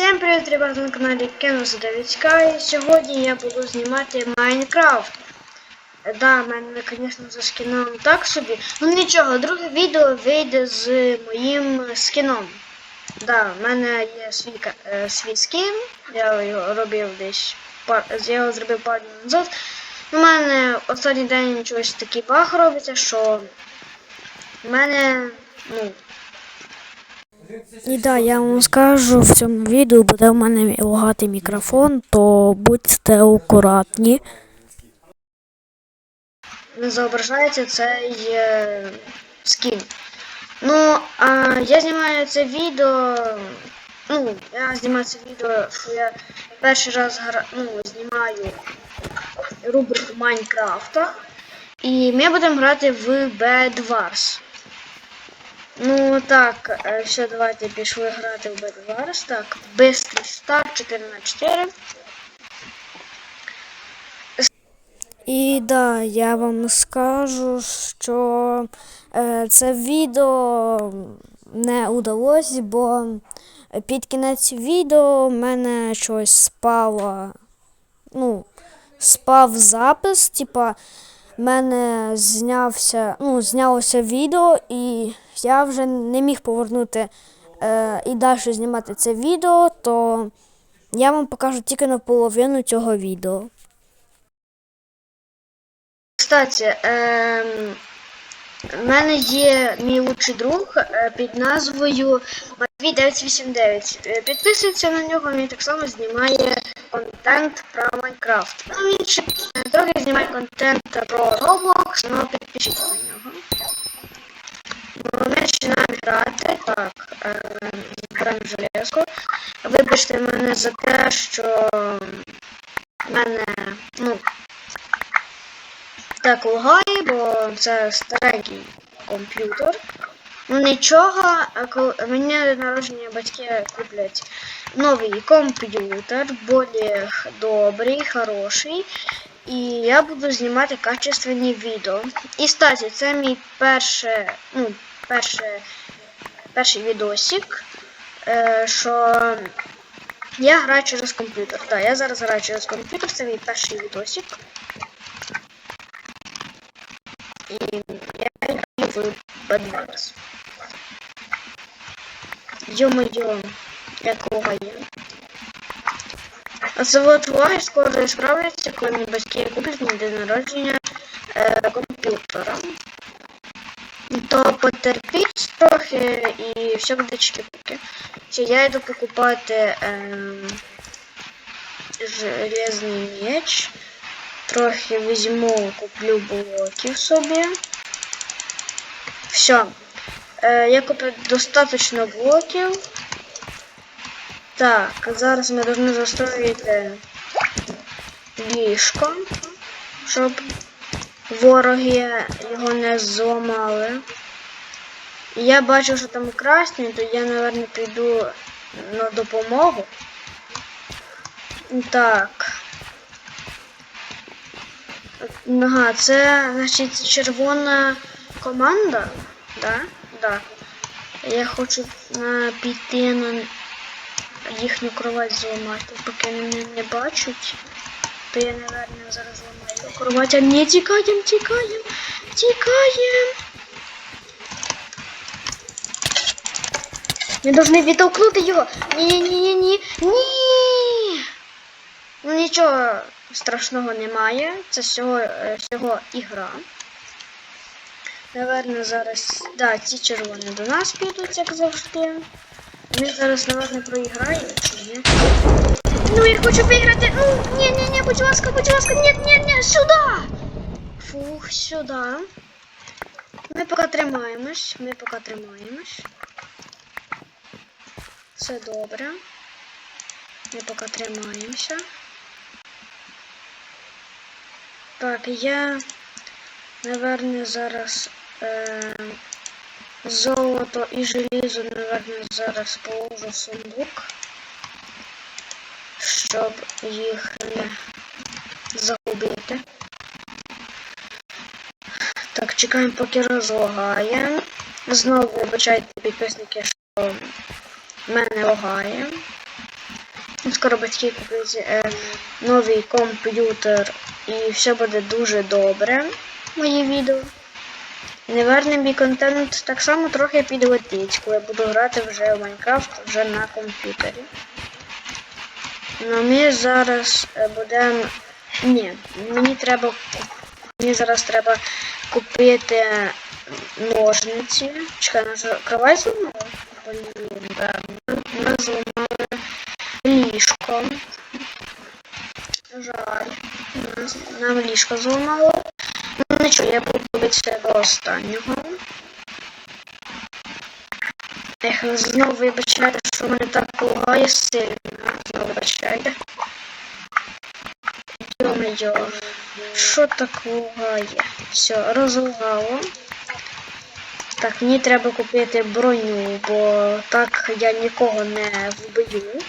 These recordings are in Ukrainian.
Всім привіт, ребята, на каналі Кенус 9К і сьогодні я буду знімати Майнкрафт. Да, в мене, звісно, за скіном так собі. Ну нічого, друге відео вийде з моїм скіном. Да, в мене є свій, е, свій скін, я його робив десь, я його зробив пару днів назад. У мене останній день чогось такий баг робиться, що в мене, ну, І да, я вам скажу, в цьому відео буде в мене лагати мікрофон, то будьте акуратні. не зображається цей е, скін. Ну, а я знімаю це відео. Ну, я знімаю це відео, що я перший раз ну, знімаю рубрику Майнкрафта. І ми будемо грати в Bed Wars. Ну так, все, давайте пішли грати в Wars. Так, бистрий старт 4 на 4 І да, я вам скажу, що е, це відео не удалось, бо під кінець відео в мене щось спало. Ну, спав запис, типа, в мене знявся, ну, знялося відео, і я вже не міг повернути е, і далі знімати це відео, то я вам покажу тільки наполовину цього відео. Кстати, ем, в мене є мій лучший друг е, під назвою Матвій 989. Е, Підписується на нього, він так само знімає контент про Майнкрафт. Ну, він ще е, трохи знімає контент про Roblox, але підпишіться на нього. Ну, Ми починаємо грати. Так, ем, збираємо железку. Вибачте мене за те, що мене, ну, так лагає, бо це старенький комп'ютер. Ну нічого, мені на народження батьки куплять новий комп'ютер, більш добрий, хороший. І я буду знімати качественні відео. І кстати, це мій перше, ну, перше, перший відосик, е, що я граю через комп'ютер. Так, я зараз граю через комп'ютер, це мій перший відосик. І я граю в Bedwars. Йо-моє, як лагає. От лаги скоро справляться, коли мені батьки куплять на день народження е, комп'ютера. То потерпіть трохи і все буде чики-пуки. Я йду покупати ем, железний меч. Трохи візьму, куплю блоків собі. Все. Е, я купив достатньо блоків. Так, зараз ми повинні застроїти ліжко, щоб вороги його не зламали. Я бачу, що там красні, то я, мабуть, піду на допомогу. Так. Ага, це, значить, червона команда, да? Да. Я хочу е, піти на їхню кровать зламати, поки вони не бачать. То я, наверное, зараз зламаю А ні, тікаємо, тікаємо, тікаємо. Ми повинні відтолкнути його. Ні-ні-ні-ні. Ні. Ну нічого страшного немає. Це всього, е, всього ігра. Наверно, зараз. Да, ці червоні до нас підуть, як завжди. Ми зараз, наверно, проіграємо чи ні? Ну, я хочу виграти! Будь ласка, будь ласка, ні, ні, ні, сюди! Фух, сюди. Ми поки тримаємось, ми поки тримаємось. Все добре. Ми поки тримаємося. Так, я, наверное, зараз е, золото і желізо, наверное, зараз положу в сундук, щоб їх не загубити. Так, чекаємо, поки розлагає. Знову вибачайте підписники, що мене лагає. Скоро батьки куплять е, новий комп'ютер і все буде дуже добре. Мої відео. Неверний мій контент так само трохи підлетить, коли буду грати вже в Майнкрафт вже на комп'ютері. Ну ми зараз е, будемо. Ні, мені треба мені зараз треба купити ножниці. Чекай, наша кровать? Блін, да. Ми зламали ліжко. Жаль. Нас- Нам ліжко зламало. Ну нічого, я буду робити до останнього. Ех, знову вибачайте, що мене так лагає сильно. Знову вибачайте. Йо-моє, що так лагає? Все, розлагало. Так, мені треба купити броню, бо так я нікого не вбию.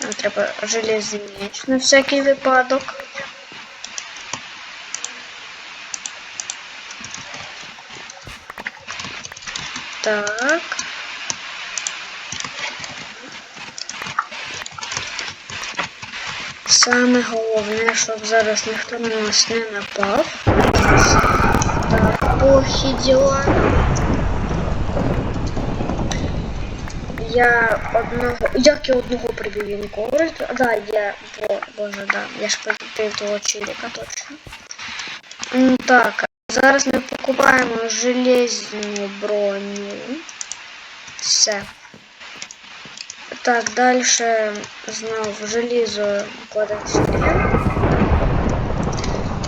А, Треба железний меч на всякий випадок. Так. Саме головне, щоб зараз ніхто на нас не напав. Так, плохі діла. Я одного. Як я одного прибив, я нікого розбив. А, Да, я. Бо, боже, да. Я ж прибив того челіка точно. М, Так, зараз ми покупаємо железну броню. Все. Так, далі знов желізо кладемо.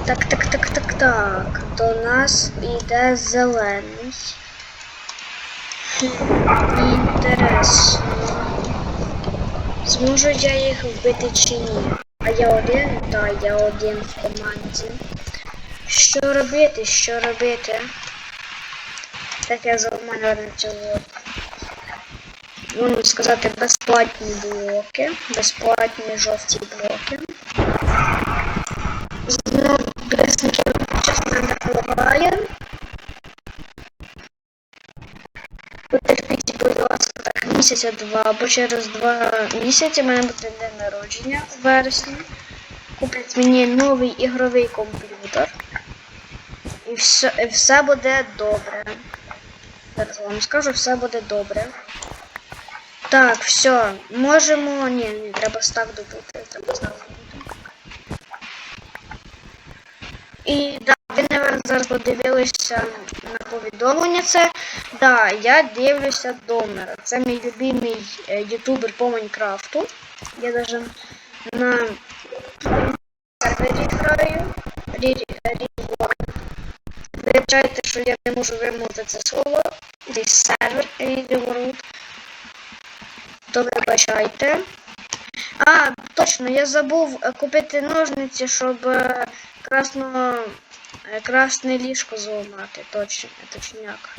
Так, так, так, так, так. До нас йде зелений. Інтересно. Зможу я їх вбити чи ні? А я один? Так, я один в команді. Що робити? Що робити? Так я зламаю наверное, цього. Можна сказати, безплатні блоки. Безплатні жовті блоки. Знову час мене лагає. Потерпіть, будь ласка, так, місяця два, бо через два місяці в мене буде день народження у вересні. Куплять мені новий ігровий комп'ютер. І все, і все буде добре. Зараз вам скажу, все буде добре. Так, все, можемо. Ні, ні, треба стак добути, треба стак добути. І да, ви, напевно, зараз подивилися на повідомлення це. Да, я дивлюся Домера. Це мій любимий е, ютубер по Майнкрафту. Я даже на сервері граю. Вибачайте, що я не можу вимовити це слово. Цей сервер World. То вибачайте. А, точно, я забув е, купити ножниці, щоб е, красно, е, красне ліжко зламати. Точно, точняк.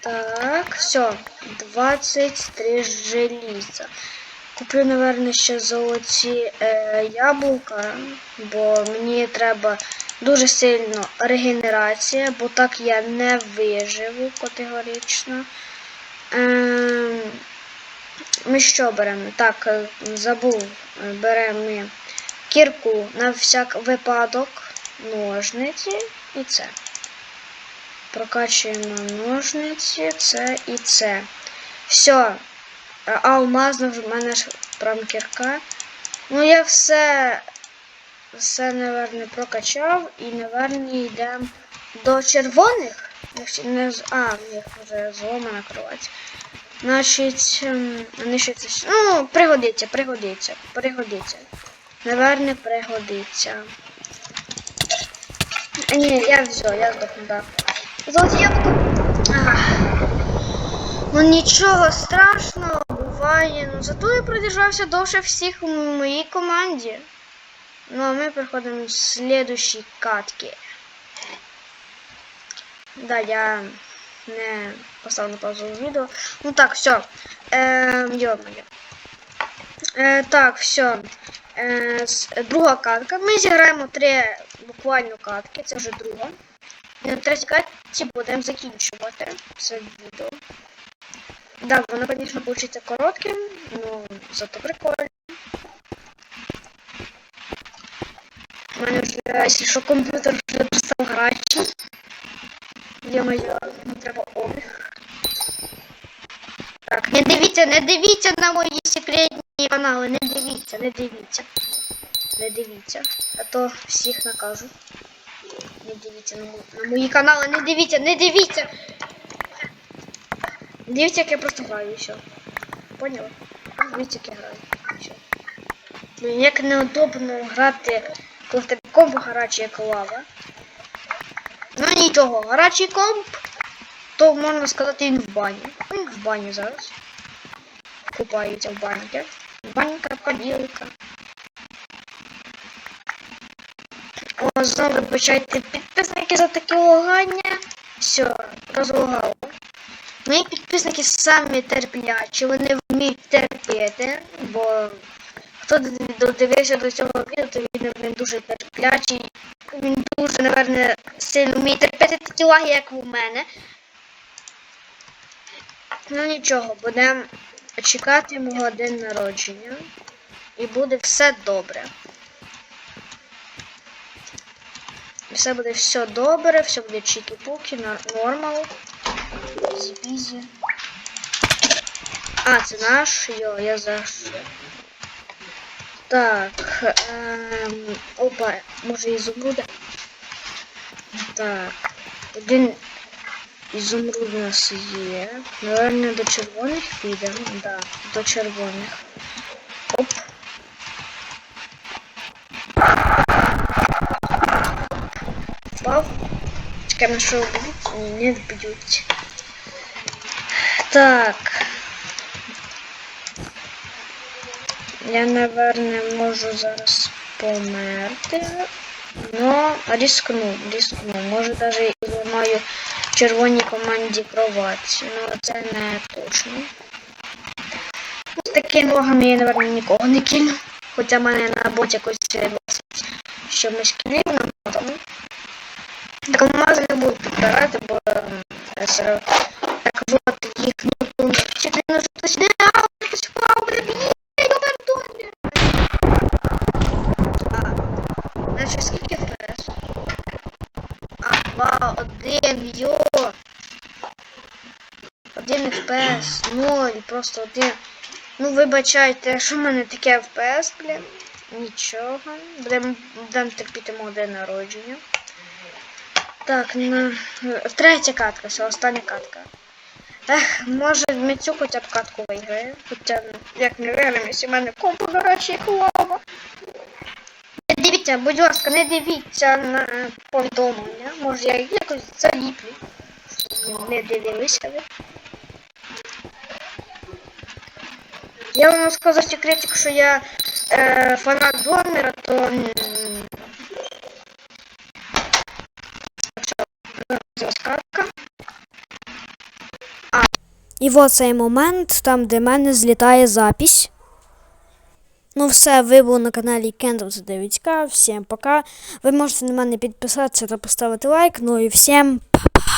Так, все. 23 желіза. Куплю, наверное, ще золоті е, яблука, бо мені треба дуже сильно регенерація, бо так я не виживу категорично. Ем, ми що беремо? Так, е, забув, е, беремо кірку на всяк випадок, ножниці і це. Прокачуємо ножниці, це і це. Все. Алмазна в мене ж прям кірка. Ну я все, все, наверное, прокачав і, наверное, йдемо до червоних. Не. А, в вже зломана кровать. Значить, ем, вони. Ну, пригодиться, пригодиться, пригодиться. Наверне, пригодиться. Ні, я все, я здохну, да. Золоті яблуко. Ну нічого страшного буває. Ну зато я продержався довше всіх у моїй команді. Ну а ми переходимо в слідущі катки. Да, я не поставлю на паузу відео. Ну так, все. Йо-моє. Е, так, все. Е, с- друга катка. Ми зіграємо три буквально катки, це вже друга. На третій катці будемо закінчувати це відео. Да, воно, звісно, получиться коротким, ну, зато прикольно. У мене вже, якщо що, комп'ютер вже став гарячий. Йо-моє, не треба обіг. Так, не дивіться, не дивіться на мої секретні канали, не дивіться, не дивіться. Не дивіться, а то всіх накажу. Не дивіться на, мо- на мої канали, не дивіться, не дивіться. Дивіться, як я просто граю, і все. Поняли? Дивіться, як я граю. Все. Блін, як неудобно грати, коли в тебе комп гарячий, як лава. Ну нічого, гарячий комп, то можна сказати він в бані. Він в бані зараз. Купається в баньке. Банька, поділка. О, знову вибачайте підписники за таке лагання. Все, розлагало. Мої підписники самі терплячі, вони вміють терпіти, бо хто додивився до цього відео, то він, він дуже терплячий. Він дуже, напевне, сильно вміє терпіти такі лаги, як у мене. Ну нічого, будемо чекати мого день народження. І буде все добре. Все буде все добре, все буде чікі-пуки, нормал. Ізі-бізі. А, це наш, йо, я заш. Так, ем, опа, може ізумруда? Так, один ізумруд у нас є. Наверное, до червоних підемо. Да, до червоних. Оп. Впав. Чекаємо, що вб'ють. Ні, Не вб'ють. Так. Я, наверное, можу зараз померти. Но рискну, рискну. Може даже і зламаю червоній команді кровать. Ну це не точно. З такими логами я, наверное, нікого не кину. Хоча в мене на боті якось 20 що ми шкілів намотано. Так алмази не буду підбирати, бо ем, так вот їх ну чуть не хтось не а, хтось впав, не б'є, Робертоні. А, значить скільки ФПС? А, два, один, йо. Один ФПС, ноль, просто один. Ну, вибачайте, що в мене таке ФПС, блін? Нічого. Будемо будем терпіти мого день народження. Так, на... третя катка, це остання катка. Ех, може ми цю хоча б катку виграємо. Хоча, ну, як не виграємо, в мене компу гарячий як. Не дивіться, будь ласка, не дивіться на повідомлення. Може я якось заліплю. Не дивилися ви. Я вам сказав секретик, що я е, фанат Зомера, то. І в оцей момент, там, де в мене злітає запись. Ну все, ви були на каналі за 9К. Всім пока. Ви можете на мене підписатися та поставити лайк. Ну і всім па-па.